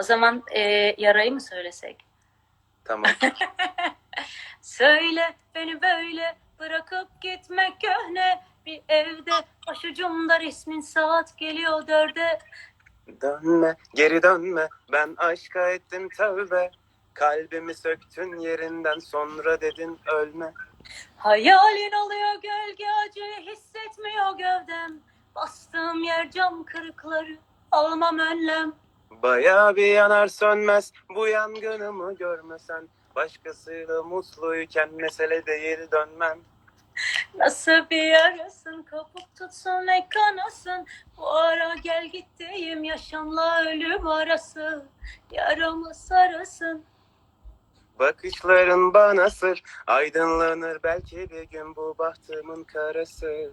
O zaman e, yarayı mı söylesek? Tamam. Söyle beni böyle bırakıp gitmek köhne bir evde başucumda resmin saat geliyor dörde dönme, geri dönme. Ben aşka ettim tövbe. Kalbimi söktün yerinden sonra dedin ölme. Hayalin oluyor gölge acı hissetmiyor gövdem Bastığım yer cam kırıkları almam önlem Bayağı bir yanar sönmez bu yangınımı görmesen. Başkasıyla mutluyken mesele değil dönmem. Nasıl bir yarasın kopuk tutsun ve kanasın. Bu ara gel gittiğim yaşamla ölüm arası. Yaramı sarasın. Bakışların bana sır. Aydınlanır belki bir gün bu bahtımın karası